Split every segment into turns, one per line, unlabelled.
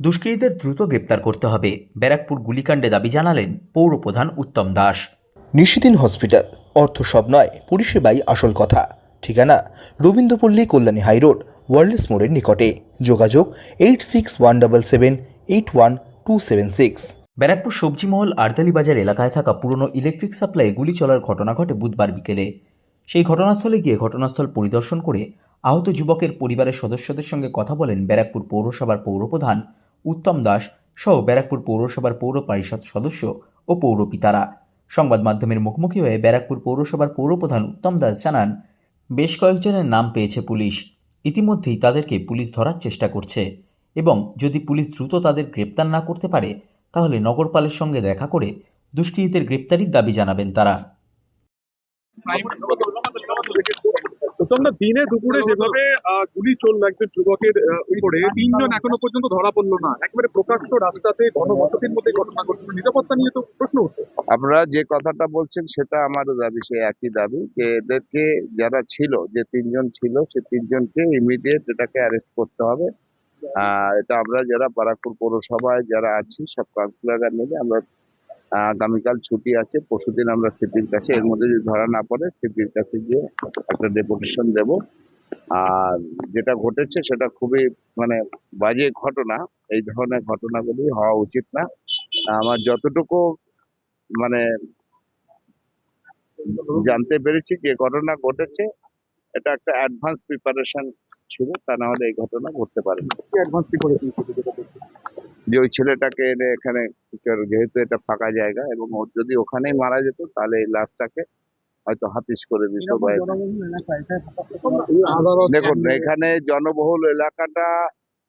দুষ্কৃতীদের দ্রুত গ্রেপ্তার করতে হবে। ব্যারাকপুর গুলিকাণ্ডে দাবি জানালেন পৌরপ্রধান উত্তম দাস।
নিশিদিন হসপিটাল অর্থ সব নয় পরিষেবাই আসল কথা। ঠিকানা রবীন্দ্রপল্লী কল্যাণী হাইরোড ওয়ার্ল্ডস মোড়ের নিকটে। যোগাযোগ eight six one double seven eight one two seven six.
Barrackpore সবজি মহল আরদালি বাজার এলাকায় থাকা পুরনো ইলেকট্রিক সাপ্লাই গুলি চলার ঘটনা ঘটে বুধবার বিকেলে। সেই ঘটনাস্থলে গিয়ে ঘটনাস্থল পরিদর্শন করে আহত যুবকের পরিবারের সদস্যদের সঙ্গে কথা বলেন ব্যারাকপুর পৌরসভার পৌরপ্রধান উত্তম দাস সহ ব্যারাকপুর পৌরসভার পৌর পরিষদ সদস্য ও পৌরপিতারা। সংবাদ মাধ্যমের মুখোমুখি হয়ে ব্যারাকপুর পৌরসভার পৌরপ্রধান উত্তম দাস জানান, বেশ কয়েকজনের নাম পেয়েছে পুলিশ। ইতিমধ্যেই তাদেরকে পুলিশ ধরার চেষ্টা করছে। এবং যদি পুলিশ দ্রুত তাদের গ্রেপ্তার না করতে পারে, তাহলে নগরপালের সঙ্গে দেখা করে দুষ্কৃতীদের গ্রেপ্তারির দাবি জানাবেন তারা।
প্রথমটা দিনে দুপুরে যেভাবে আহ, গুলি চলল একজন যুবকের উপরে তিনজন এখনও পর্যন্ত ধরা পড়ল না। একেবারে প্রকাশ্য রাস্তাতে ঘনবসতির মধ্যে ঘটনা ঘটলো। নিরাপত্তা নিয়ে তো প্রশ্ন উঠছে
আপনারা যে কথাটা বলছেন সেটা আমারও দাবি সেই একই দাবি যে এদেরকে যারা ছিল যে তিনজন ছিল সে তিনজনকে ইমিডিয়েট এটাকে অ্যারেস্ট করতে হবে। এটা আমরা যারা বারাকপুর পৌরসভায় যারা আছি সব কাউন্সিলররা মিলে আমরা আগামীকাল ছুটি আছে, পরশুদিন আমরা সিপির কাছে, এর মধ্যে যদি ধরা না পড়ে সিপির কাছে গিয়ে একটা ডেপুটেশন দেব। আর যেটা ঘটেছে সেটা খুবই মানে বাজে ঘটনা, এই ধরনের ঘটনাগুলি হওয়া উচিত না। আমার যতটুকু মানে জানতে পেরেছি যে ঘটনা ঘটেছে, এটা একটা অ্যাডভান্স প্রিপারেশন ছিল, তা না হলে এই ঘটনা ঘটতে পারে যে ওই ছেলেটাকে এনে এখানে যেহেতু এটা ফাঁকা জায়গা এবং ওর যদি ওখানেই মারা যেত তাহলে এই লাশটাকে হয়তো হাফিস করে দিত বা দেখুন এখানে জনবহুল এলাকাটা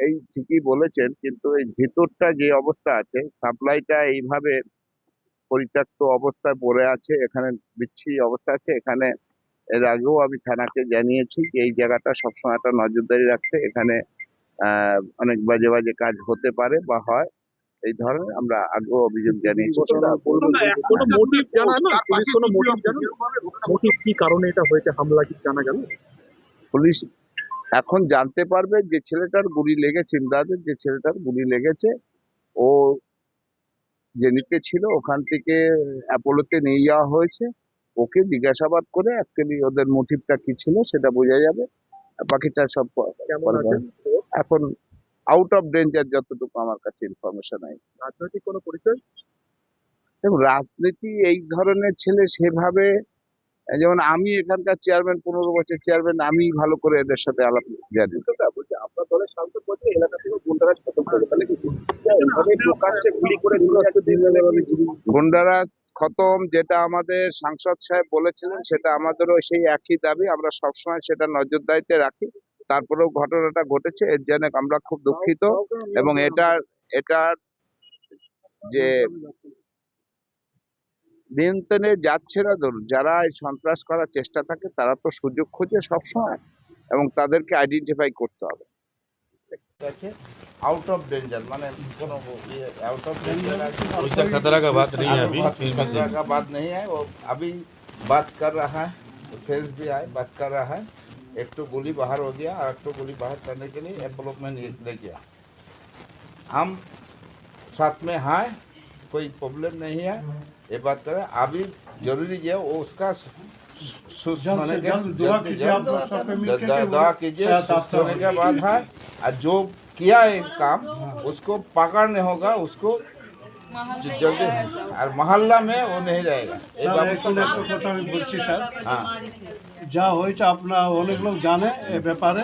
এই ঠিকই বলেছেন কিন্তু এই ভিতরটা যে অবস্থা আছে সাপ্লাইটা এইভাবে পরিত্যক্ত অবস্থায় পড়ে আছে এখানে বিচ্ছিরি অবস্থা আছে। এখানে এর আগেও আমি থানাকে জানিয়েছি যে এই জায়গাটা সবসময় একটা নজরদারি রাখতে এখানে অনেক বাজে বাজে কাজ হতে পারে বা হয় এই ধরনের আমরা আগেও অভিযোগ জানিয়েছি
কোনো মোটিভ জানা না? পুলিশ কোনো মোটিভ জানা? মোটিভ কি কারণে এটা হয়েছে হামলা কি জানা গেল?
পুলিশ এখন জানতে পারবে যে ছেলেটার গুলি লেগেছে ইমদাদের যে ছেলেটার গুলি লেগেছে ও জেনিতে ছিল ওখান থেকে অ্যাপোলোতে নিয়ে যাওয়া হয়েছে। ওকে জিজ্ঞাসাবাদ করে অ্যাকচুয়ালি ওদের মোটিভটা কি ছিল সেটা বোঝা যাবে। বাকিটা সব এখন আউট অফ ডেঞ্জার যতটুকু আমার কাছে ইনফরমেশন নাই।
রাজনৈতিক কোনো পরিচয়?
দেখুন রাজনীতি এই ধরনের ছেলে সেভাবে যেমন আমি এখানকার চেয়ারম্যান পনেরো বছর চেয়ারম্যান আমি ভালো করে এদের সাথে আলাপ জানি।
গুন্ডারাজ খতম
যেটা আমাদের সাংসদ সাহেব বলেছিলেন সেটা আমাদেরও সেই একই দাবি আমরা সবসময় সেটা নজরদারিতে রাখি। তারপরেও ঘটনাটা ঘটেছে এর জন্য আমরা খুব দুঃখিত। এবং এটার এটার যে নিয়ন্ত্রণে যাচ্ছে না ধরুন যারা এই সন্ত্রাস করার চেষ্টা থাকে তারা তো সুযোগ খোঁজে সবসময় এবং তাদেরকে আইডেন্টিফাই করতে হবে आउट ऑफ डेंजर माने कोनो ये आउट ऑफ डेंजर
वैसा खतरा का बात नहीं है अभी फिर भी
खतरा का बात नहीं है वो अभी बात कर रहा है सेंस भी आए बात कर रहा है एक तो गोली बाहर हो गया और एक तो गोली बाहर करने के लिए डेवलपमेंट ले गया हम साथ में हैं कोई प्रॉब्लम नहीं है ये बात करें अभी जरूरी है वो उसका सु- सुस्त
जल्द
होने
से
के
जल्द दुआ
जल्द से
कीजिए आप
जल्द
लोग सबके मिलके
द-
कि
द-
वो
दुआ कीजिए
सेहत
सुस्त
याफ्ता
होने
हो।
के बाद है और जो किया है इस काम उसको पकड़ने होगा उसको ज- जल्दी और मोहल्ला में वो नहीं रहेगा ये
স্যার
ব্যবস্থা
এখন একটা কথা আমি বলছি স্যার
হ্যাঁ
যা হয়েছে আপনার অনেক লোক জানে এ ব্যাপারে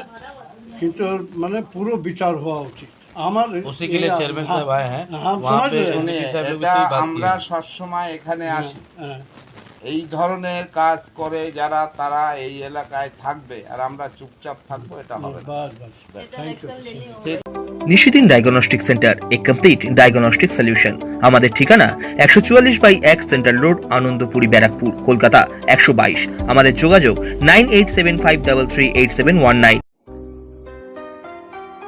কিন্তু মানে পুরো বিচার হওয়া উচিত আমার
उसी के लिए चेयरमैन साहब आए हैं
हम
वहाँ
समझ
पे
रहे हैं।
एसपी
শুনে,
साहब लोग
এটা
से बात
আমরা
की
সবসময় এখানে আসি
হ্যাঁ,
এই ধরনের কাজ করে যারা তারা এই এলাকায় থাকবে আর আমরা চুপচাপ থাকবো এটা হবে না
বাস বাস thank you
Nishidin diagnostic centre A complete diagnostic solution আমাদের ঠিকানা একশো চুয়াল্লিশ বাই এক সেন্ট্রাল রোড আনন্দপুরি ব্যারাকপুর কলকাতা একশো বাইশ আমাদের যোগাযোগ nine eight seven five double three eight seven one nine